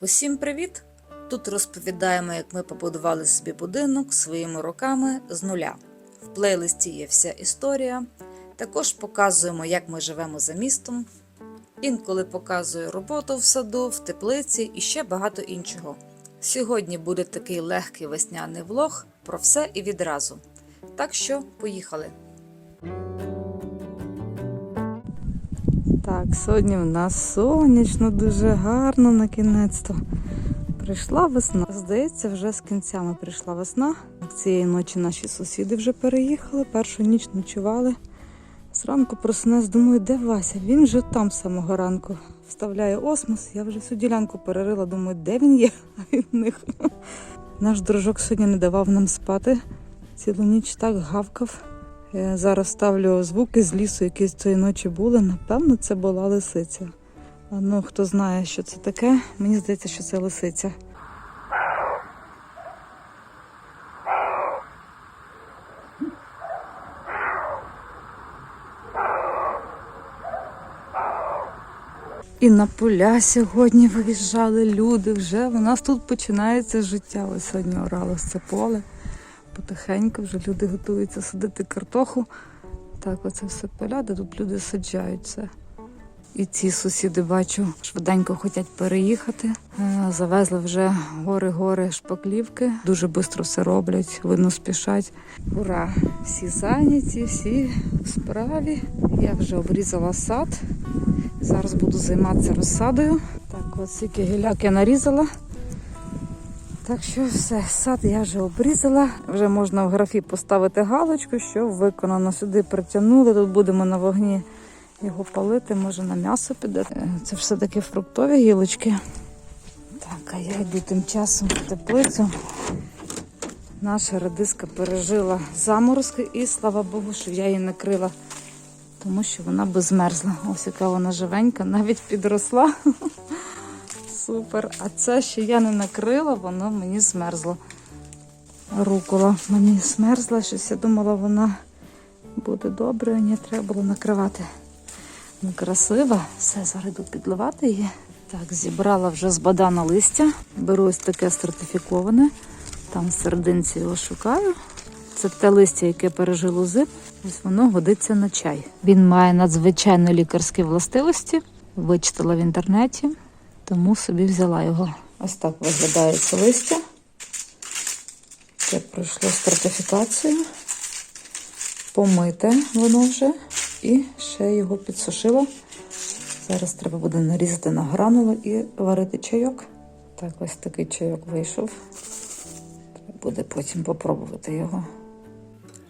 Усім привіт! Тут розповідаємо, як ми побудували собі будинок своїми руками з нуля. В плейлисті є вся історія. Також показуємо, як ми живемо за містом. Інколи показую роботу в саду, в теплиці і ще багато іншого. Сьогодні буде такий легкий весняний влог про все і відразу. Так що, поїхали! Так, сьогодні в нас сонячно, дуже гарно на кінець-то. Прийшла весна. Здається, вже з кінцями прийшла весна. Цієї ночі наші сусіди вже переїхали, першу ніч ночували. Зранку проснес, думаю, де Вася? Він вже там з самого ранку. Вставляє осмос. Я вже всю ділянку перерила, думаю, де він є, а він в них. Наш дружок сьогодні не давав нам спати. Цілу ніч так гавкав. Я зараз ставлю звуки з лісу, які цієї ночі були. Напевно, це була лисиця. Ну, хто знає, що це таке, мені здається, що це лисиця. І на поля сьогодні виїжджали люди. Вже у нас тут починається життя. Ось сьогодні оралось це поле. Потихеньку вже люди готуються садити картоху. Так, оце все поля, де тут люди саджають це. І ці сусіди бачу, швиденько хочуть переїхати. Е, Завезли вже гори-гори шпаклівки. Дуже швидко все роблять, видно, спішать. Ура! Всі зайняті, всі в справі. Я вже обрізала сад. Зараз буду займатися розсадою. Так, от стільки гіляк я нарізала. Так що все, сад я вже обрізала. Вже можна в графі поставити галочку, що виконано. Сюди притягнули. Тут будемо на вогні його палити, може на м'ясо піде. Е, Це все таки фруктові гілочки. Так, а я йду тим часом в теплицю. Наша радиска пережила заморозки і слава Богу, що я її накрила, тому що вона би змерзла. Ось яка вона живенька, навіть підросла. Супер. А це ще я не накрила, воно мені змерзло. Рукола мені змерзла, щось я думала, вона буде добре, а ні, треба було накривати. Ну, красива. Все, зараз йду підливати її. Так, зібрала вже з бадана листя. Беру ось таке сертифіковане. Там серединці його шукаю. Це те листя, яке пережило зим. Ось воно годиться на чай. Він має надзвичайно лікарські властивості. Вичитала в інтернеті, тому собі взяла його. Ось так виглядає це листя. Це пройшло сертифікацію. Помите воно вже і ще його підсушила. Зараз треба буде нарізати на гранули і варити чайок. Так, ось такий чайок вийшов. Треба буде потім попробувати його.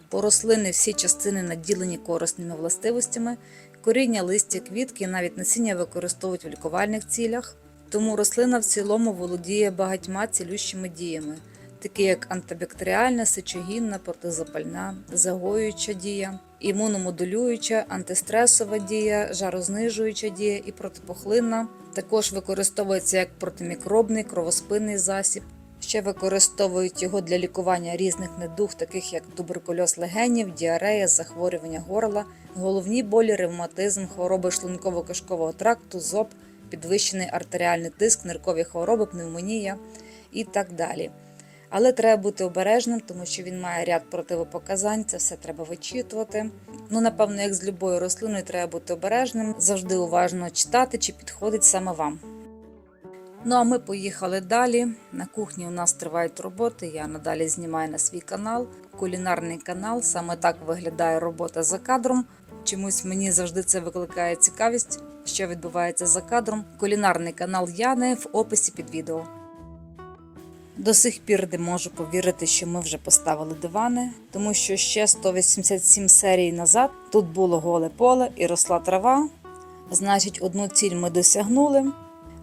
По рослини всі частини наділені корисними властивостями, коріння, листя, квітки навіть насіння використовують в лікувальних цілях. Тому рослина в цілому володіє багатьма цілющими діями, такі як антибактеріальна, сечогінна, протизапальна, загоююча дія, імуномодулююча, антистресова дія, жарознижуюча дія і протипухлинна. Також використовується як протимікробний кровоспинний засіб. Ще використовують його для лікування різних недуг, таких як туберкульоз легенів, діарея, захворювання горла, головні болі, ревматизм, хвороби шлунково-кишкового тракту, зоб, підвищений артеріальний тиск, ниркові хвороби, пневмонія і так далі. Але треба бути обережним, тому що він має ряд противопоказань, це все треба вичитувати. Ну, напевно, як з любою рослиною, треба бути обережним, завжди уважно читати, чи підходить саме вам. Ну а ми поїхали далі. На кухні у нас тривають роботи. Я надалі знімаю на свій канал, кулінарний канал. Саме так виглядає робота за кадром. Чомусь мені завжди це викликає цікавість, що відбувається за кадром. Кулінарний канал Яни в описі під відео. До сих пір не можу повірити, що ми вже поставили дивани, тому що ще 187 серій назад тут було голе поле і росла трава. Значить, одну ціль ми досягнули,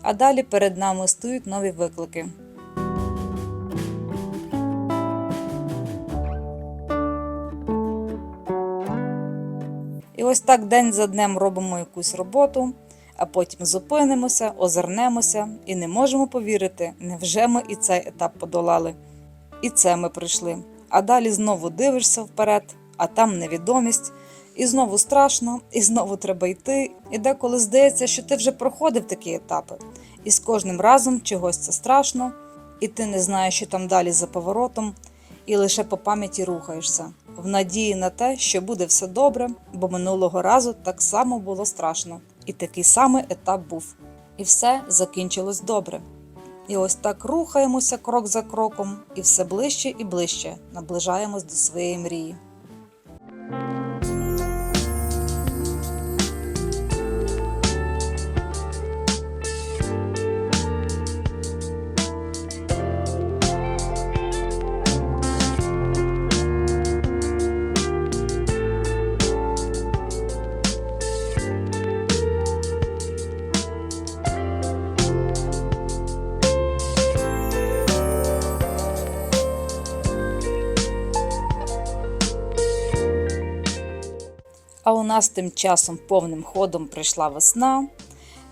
а далі перед нами стоять нові виклики. І ось так день за днем робимо якусь роботу, а потім зупинимося, озирнемося і не можемо повірити, невже ми і цей етап подолали. І це ми пройшли. А далі знову дивишся вперед, а там невідомість, і знову страшно, і знову треба йти. І деколи здається, що ти вже проходив такі етапи. І з кожним разом чогось це страшно, і ти не знаєш, що там далі за поворотом, і лише по пам'яті рухаєшся, в надії на те, що буде все добре, бо минулого разу так само було страшно, і такий самий етап був. І все закінчилось добре. І ось так рухаємося крок за кроком, і все ближче і ближче наближаємось до своєї мрії. Нас тим часом повним ходом прийшла весна.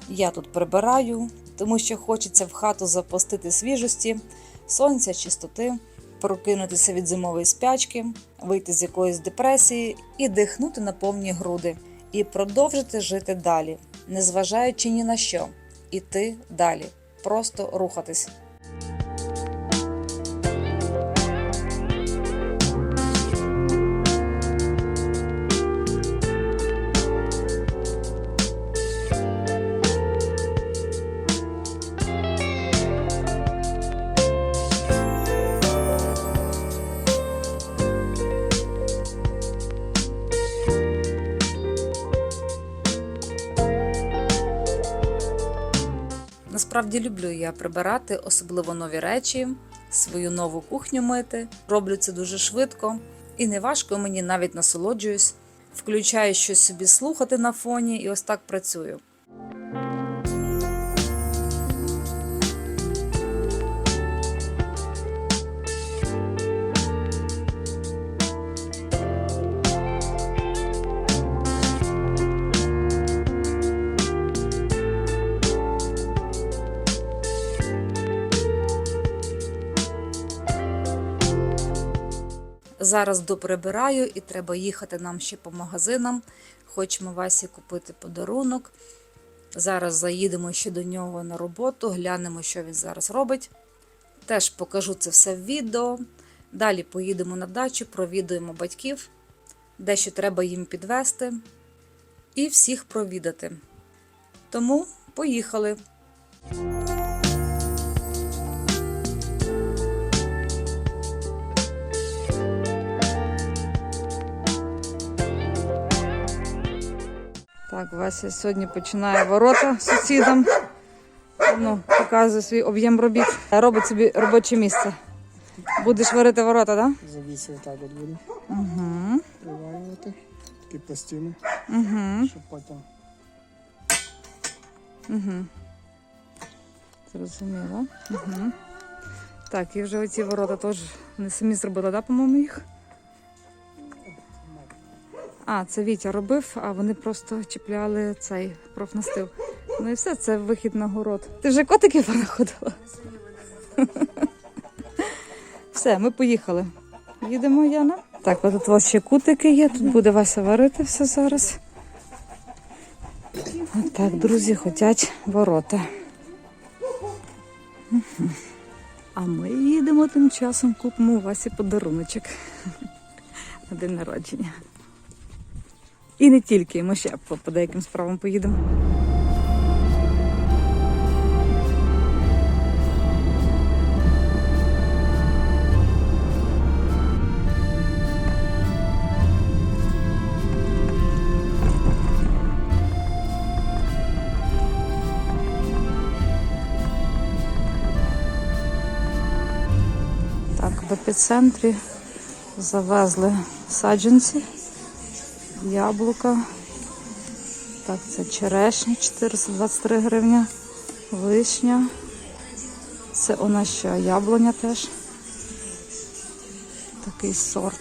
Я тут прибираю, тому що хочеться в хату запустити свіжості, сонця, чистоти, прокинутися від зимової спячки, вийти з якоїсь депресії і дихнути на повні груди, і продовжити жити далі, незважаючи ні на що, іти далі, просто рухатись. Насправді люблю я прибирати, особливо нові речі, свою нову кухню мити. Роблю це дуже швидко і неважко мені навіть насолоджуюсь. Включаю щось собі слухати на фоні і ось так працюю. Зараз доприбираю і треба їхати нам ще по магазинам. Хочемо Васі купити подарунок. Зараз заїдемо ще до нього на роботу, глянемо, що він зараз робить. Теж покажу це все в відео. Далі поїдемо на дачу, провідуємо батьків, дещо треба їм підвести і всіх провідати. Тому поїхали. Так, Вася сьогодні починає ворота сусідам. Ну, показує свій об'єм робіт. Робить собі робоче місце. Будеш варити ворота, так? Завіси отак от буде Да? Угу. приварювати. Такі пластини, Угу. щоб потім Угу. Зрозуміло. Угу. Так, і вже оці ворота теж не самі зробили, да, по-моєму, їх? А, це Вітя робив, а вони просто чіпляли цей профнастил. Ну і все, це вихід на город. Ти вже котиків понаходила? Все, ми поїхали. Їдемо, Яна. Так, от тут ще кутики є, тут буде Вася варити все зараз. От так, друзі, хотять ворота. А ми їдемо тим часом, купимо Васі подаруночок на день народження. І не тільки, ми ще по, по деяким справам поїдемо. Так, в епіцентрі завезли саджанці, яблука. Так, це черешня 423 гривня, вишня. Це у нас ще яблуня теж. Такий сорт.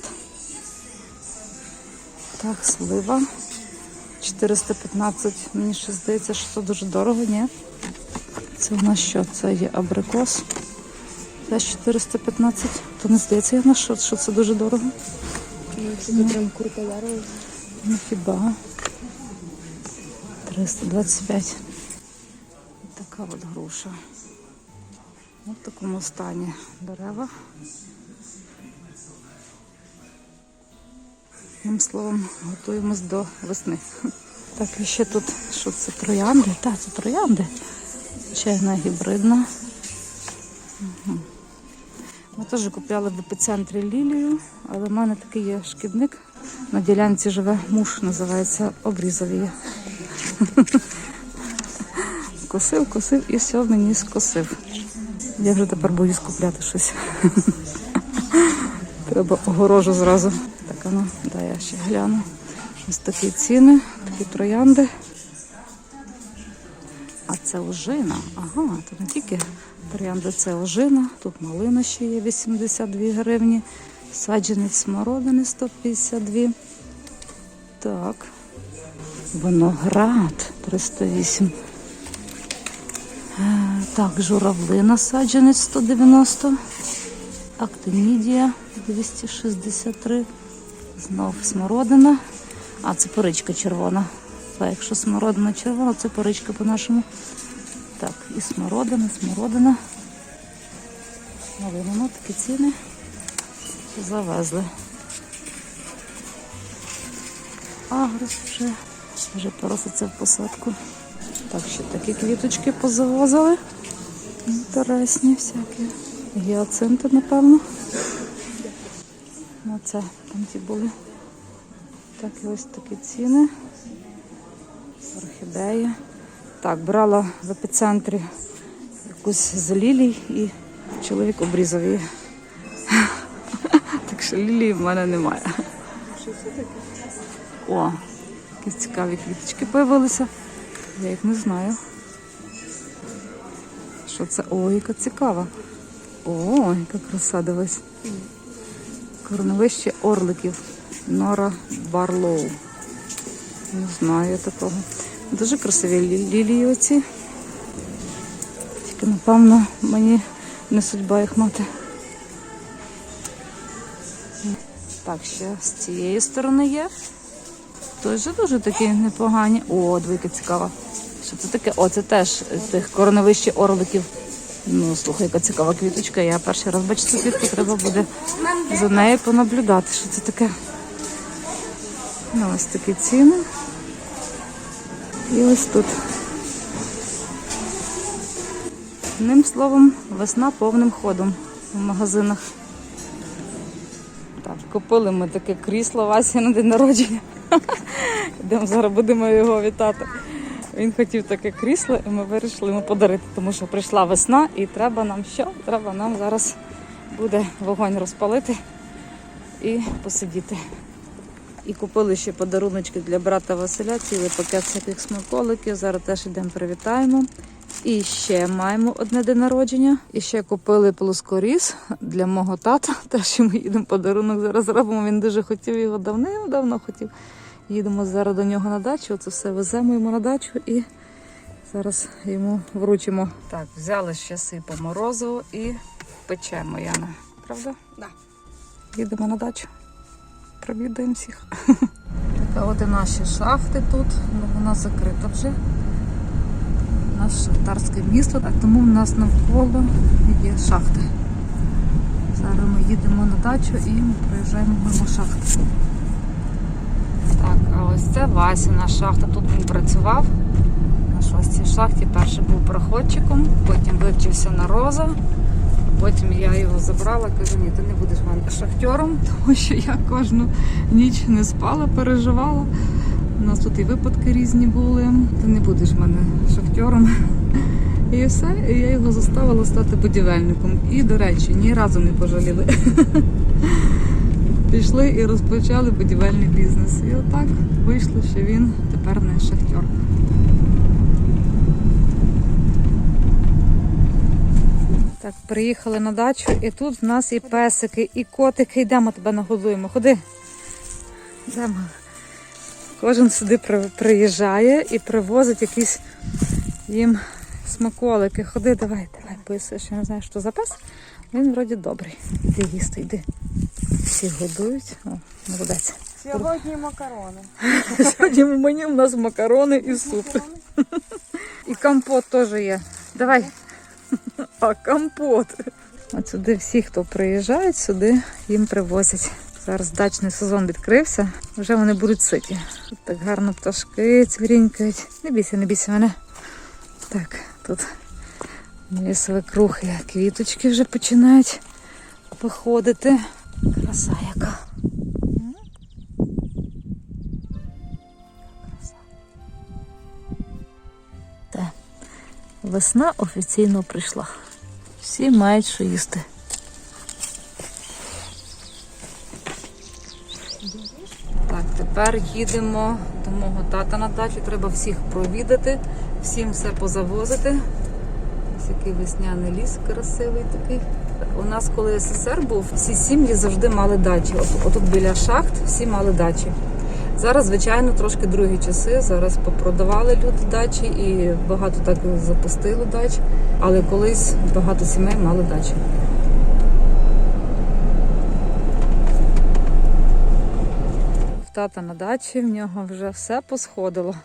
Так, слива. 415. Мені ще здається, що це дуже дорого, ні? Це у нас що? Це є абрикос. Теж 415. То не здається, Яна, що, що це дуже дорого. Це прям круто дерево. Ну хіба? 325. Так Така от груша. Ось в такому стані дерева. Одним словом, готуємось до весни. Так, і ще тут, що це троянди? Так, це троянди. Чайна гібридна. Ми теж купляли в епіцентрі лілію, але в мене такий є шкідник. На ділянці живе муж, називається обрізав її. Косив, косив і все мені скосив. Я вже тепер боюсь купляти щось. Треба огорожу зразу. Так, ну, дай я ще гляну. Ось такі ціни, такі троянди. А це ожина. Ага, тут не тільки троянди, це ожина. Тут малина ще є 82 гривні. Саджанець смородини 152. Так. Виноград 308. Е, Так, журавлина саджанець 190. Актинідія 263. Знов смородина. А, це поричка червона. А якщо смородина червона, це поричка по-нашому. Так, і смородина, смородина. Малина, ну такі ціни. Завезли. Агрос вже, вже пороситься в посадку. Так, ще такі квіточки позавозили. Інтересні всякі. Гіацинти, напевно. Ну, це там ті були. Так, і ось такі ціни. Орхідеї. Так, брала в епіцентрі якусь з лілій і чоловік обрізав її. Лілії в мене немає. О, якісь цікаві квіточки появилися. Я їх не знаю. Що це? Ой, яка цікава. О, яка краса, дивись. Корневище орликів. Нора Барлоу. Не знаю такого. Дуже красиві лі- лілії оці. Тільки, напевно, мені не судьба їх мати. Так, ще з цієї сторони є. Теж дуже такі непогані. О, двійка цікава. Що це таке? О, це теж тих корневище орликів. Ну, слухай, яка цікава квіточка. Я перший раз бачу цю квітку, треба буде за нею понаблюдати, що це таке. Ну, ось такі ціни. І ось тут. Одним словом, весна повним ходом в магазинах. Купили ми таке крісло Васі на день народження. Йдемо зараз будемо його вітати. Він хотів таке крісло, і ми вирішили йому подарити, тому що прийшла весна і треба нам що? Треба нам зараз буде вогонь розпалити і посидіти. І купили ще подаруночки для брата Василя, цілий пакет всяких смаколиків. Зараз теж йдемо привітаємо. І ще маємо одне день народження. І ще купили плоскоріз для мого тата. Теж йому їдемо подарунок зараз робимо. Він дуже хотів його давним-давно хотів. Їдемо зараз до нього на дачу. Це все веземо йому на дачу і зараз йому вручимо. Так, взяли ще сипа морозиво і печемо, Яна. Правда? Да. Їдемо на дачу. Провідаємо всіх. Така от і наші шахти тут. Ну, вона закрита вже. Наше шахтарське місто, а тому в нас навколо є шахти. Зараз ми їдемо на дачу і проїжджаємо мимо шахти. Так, а ось це Васіна шахта. Тут він працював. На шостій шахті перший був проходчиком, потім вивчився на роза. Потім я його забрала, кажу, ні, ти не будеш шахтером, тому що я кожну ніч не спала, переживала. У нас тут і випадки різні були. Ти не будеш мене шахтером. І все, і я його заставила стати будівельником. І, до речі, ні разу не пожаліли. Пішли і розпочали будівельний бізнес. І отак вийшло, що він тепер не шахтер. Так, приїхали на дачу, і тут в нас і песики, і котики. Йдемо тебе нагодуємо. Ходи. Йдемо. Кожен сюди при- приїжджає і привозить якісь їм смаколики. Ходи, давай, давай, писаєш. Я не знаю, що за пес. Він вроді добрий. Іди їсти, йди. Всі годують. О, молодець. Сьогодні макарони. Сьогодні в меню у нас макарони і суп. І компот теж є. Давай. А компот. От сюди всі, хто приїжджають, сюди їм привозять. Зараз дачний сезон відкрився, вже вони будуть ситі. Тут так гарно пташки цвірінькають. Не бійся, не бійся мене. Так, тут мої свекрухи, квіточки вже починають виходити. Краса яка. Весна офіційно прийшла. Всі мають що їсти. Так, тепер їдемо до мого тата на дачу. Треба всіх провідати, всім все позавозити. Ось який весняний ліс красивий такий. У нас, коли СССР був, всі сім'ї завжди мали дачі. От, отут біля шахт всі мали дачі. Зараз, звичайно, трошки другі часи. Зараз попродавали люди дачі і багато так запустили дач. Але колись багато сімей мали дачі. Тата на дачі в нього вже все посходило.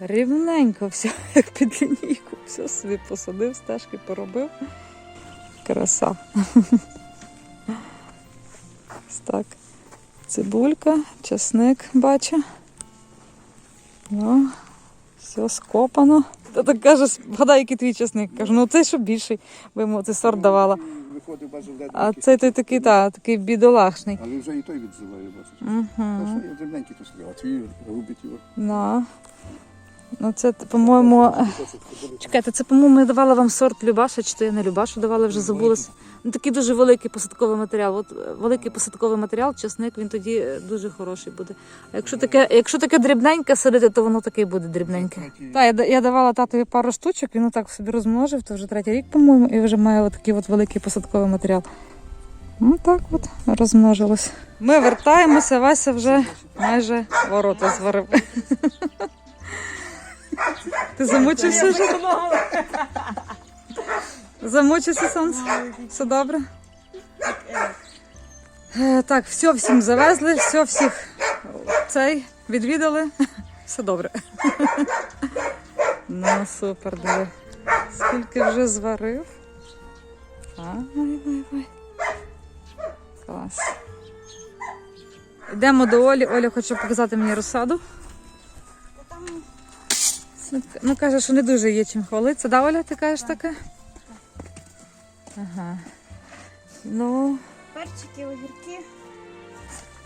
Рівненько все, як під лінійку. Все собі посадив, стежки поробив. Краса. Ось так. Цибулька, чесник бачу. Ну, все скопано. Та так каже, вгадай, який твій чесник. Кажу, ну цей що більший, бо йому цей сорт давала. Виходив, бачив, де А це той такий, та, такий бідолашний. Але вже і той відзиває, бачиш. Угу. Та що я дрібненький то сказав, а твій губить його. Ну. Ну, це, по-моєму. Чекайте, це, по-моєму, я давала вам сорт Любаша, чи то я не Любашу давала, вже забулась. Ну, такий дуже великий посадковий матеріал. От е, великий посадковий матеріал, часник, він тоді е, дуже хороший буде. А якщо таке, якщо таке дрібненьке садити, то воно таке буде дрібненьке. Так, я, я давала татові пару штучок, він отак собі розмножив, то вже третій рік, по-моєму, і вже має отакий от великий посадковий матеріал. Ну так от розмножилось. Ми вертаємося, Вася вже майже ворота зварив. Ти замучився вже? Замучився сонце? Все добре? Е, Так, все всім завезли, все всіх цей відвідали. Все добре. Ну, супер, диви. Скільки вже зварив. Клас. Йдемо до Олі. Оля хоче показати мені розсаду. Ну, Ну, каже, що не дуже є чим хвалитися. Да, Оля, ти кажеш таке? Ага. Ну, Перчики, огірки.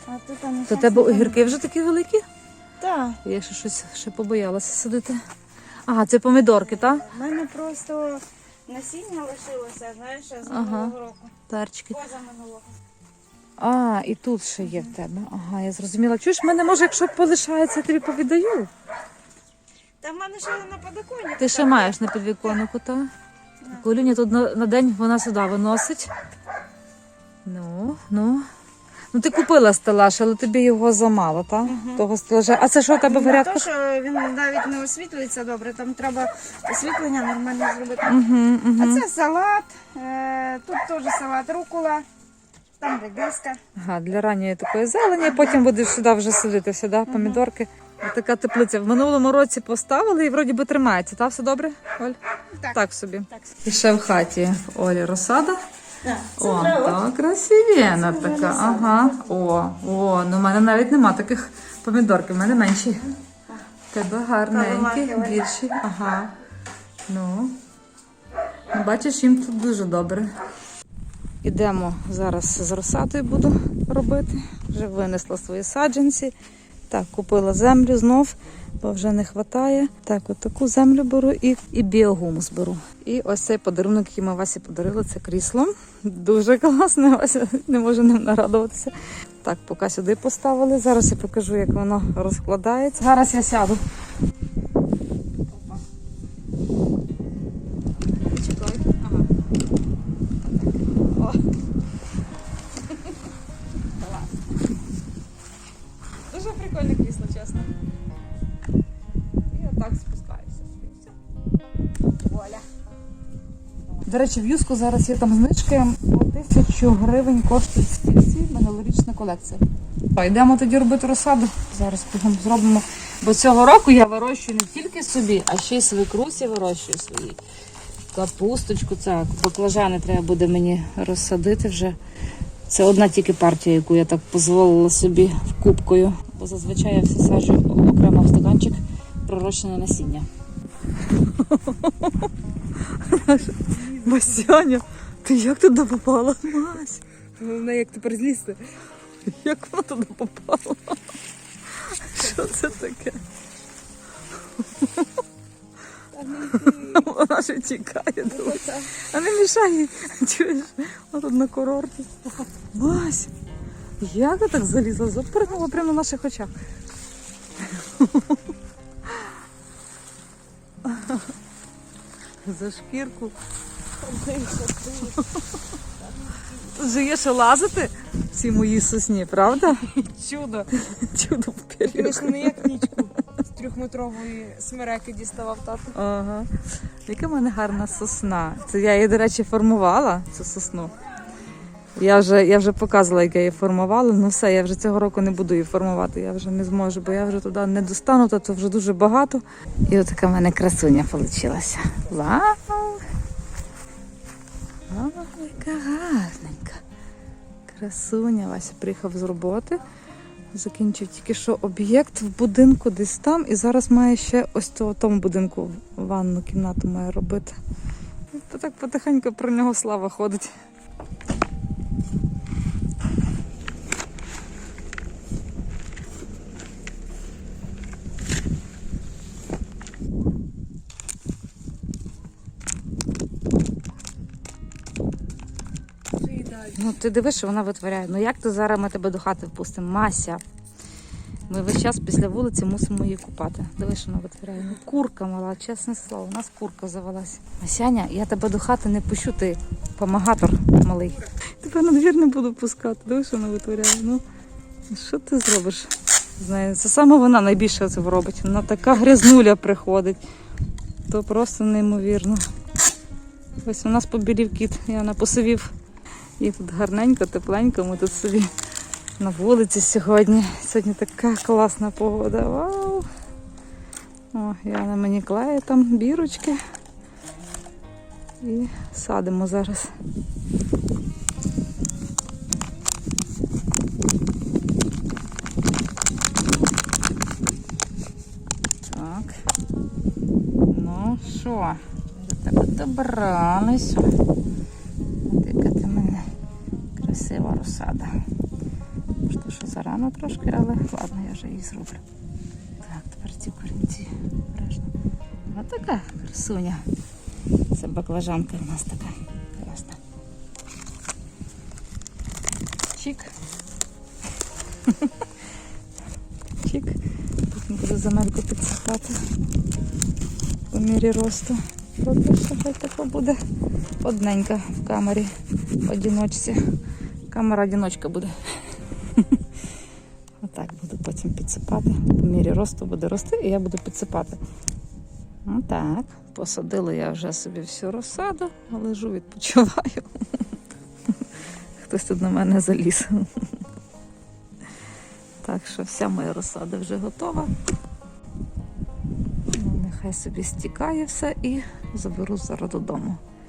А тут там то тебе огірки вже такі великі? Так. Я ще щось ще побоялася сидити. Ага, це помідорки, так? У мене просто насіння лишилося, знаєш, з Ага. минулого року. Перчики. Поза минулого. А, і тут ще є в тебе. Ага, я зрозуміла. Чуєш, мене може, якщо полишається, я тобі повідаю. Та в мене ще на подоконнику. Ти ще маєш на підвіконнику, так? Колюня тут на, на день вона сюди виносить. Ну, ну. Ну, ти купила стелаж, але тобі його замало, так? Того стелажа. А це що у тебе в Не то, що він навіть не освітлюється добре, там треба освітлення нормально зробити. Угу, А угу. це салат, е, тут теж салат рукола, там редиска. Ага, для ранньої такої зелені, потім будеш сюди вже садити сюди, помідорки. Така теплиця. В минулому році поставили і вроді би тримається, так? Все добре, Оль? Так. Так собі. Так. І ще в хаті в Олі розсада. Так, О, так, красивіна така. Ага. О, о, ну в мене навіть нема таких помідорків, в мене менші. Тебе гарненькі, більші. Ага. Ну. Ну, Бачиш, їм тут дуже добре. Ідемо зараз з розсадою буду робити. Вже винесла свої саджанці. Так, купила землю знов, бо вже не вистачає. Так, от таку землю беру і, і біогумус беру. І ось цей подарунок, який ми Васі подарили, це крісло. Дуже класне, Вася не можу ним нарадуватися. Так, поки сюди поставили. Зараз я покажу, як воно розкладається. Зараз я сяду. До речі, в Юску зараз є там знижки по тисячу гривень коштують стільці, минулорічна колекція. Йдемо тоді робити розсаду. Зараз бігом зробимо. Бо цього року я вирощую не тільки собі, а ще й свекрусі вирощую свої. Капусточку, це баклажани треба буде мені розсадити вже. Це одна тільки партія, яку я так дозволила собі кубкою. Бо зазвичай я все саджу окремо в стаканчик пророщене насіння. Масяня, ти як туди попала? Мась, Головне, як тепер злізти. як вона туди попала? Що це таке? Вона ж тікає. дивись. А не мішай. Чуєш? Вона тут на курорті. Мась, як ти так залізла? Запригнула прямо на наших очах. За шкірку. Тут же є що лазити в цій моїй сосні, правда? Чудо. Чудо в період. Не як нічку з трьохметрової смереки діставав тато. Ага. Яка в мене гарна сосна. Це я її, до речі, формувала, цю сосну. Я вже, я вже показувала, як я її формувала. Ну все, я вже цього року не буду її формувати. Я вже не зможу, бо я вже туди не достану, то це вже дуже багато. І отака в мене красуня вийшла. Вау! Вау, яка гарненька. Красуня. Вася приїхав з роботи. Закінчив тільки що об'єкт в будинку десь там, і зараз має ще ось цього тому будинку ванну кімнату має робити. То так потихеньку про нього слава ходить. Ну ти дивиш, що вона витворяє. Ну як ти зараз ми тебе до хати впустимо? Мася. Ми весь час після вулиці мусимо її купати. Дивись, що вона витворяє. Ну, курка мала, чесне слово, у нас курка завелась. Масяня, я тебе до хати не пущу, ти помагатор малий. Тебе на двір не буду пускати. Дивись, що вона витворяє. Ну, що ти зробиш? з нею? Це саме вона найбільше це робить. Вона така грязнуля приходить. То просто неймовірно. Ось у нас побілів кіт, я на посивів. І тут гарненько, тепленько. Ми тут собі на вулиці сьогодні. Сьогодні така класна погода. Вау! О, я на мені клею там бірочки. І садимо зараз. Так. Ну що, до тебе добралися. Красива розсада. Що, що зарано трошки, але ладно, я вже її зроблю. Так, тепер ці корінці обережно. Ось така красуня. Це баклажанка в нас така класна. Чик. Чик. Потім буду земельку підсипати по мірі росту. Поки що хай тако буде одненька в камері в одіночці. Камера одіночка буде. Отак буду потім підсипати. По мірі росту буде рости, і я буду підсипати. Отак. Посадила я вже собі всю розсаду, лежу, відпочиваю. Хтось тут на мене заліз. Так що вся моя розсада вже готова. Ну, Нехай собі стікає все і заберу зараз додому.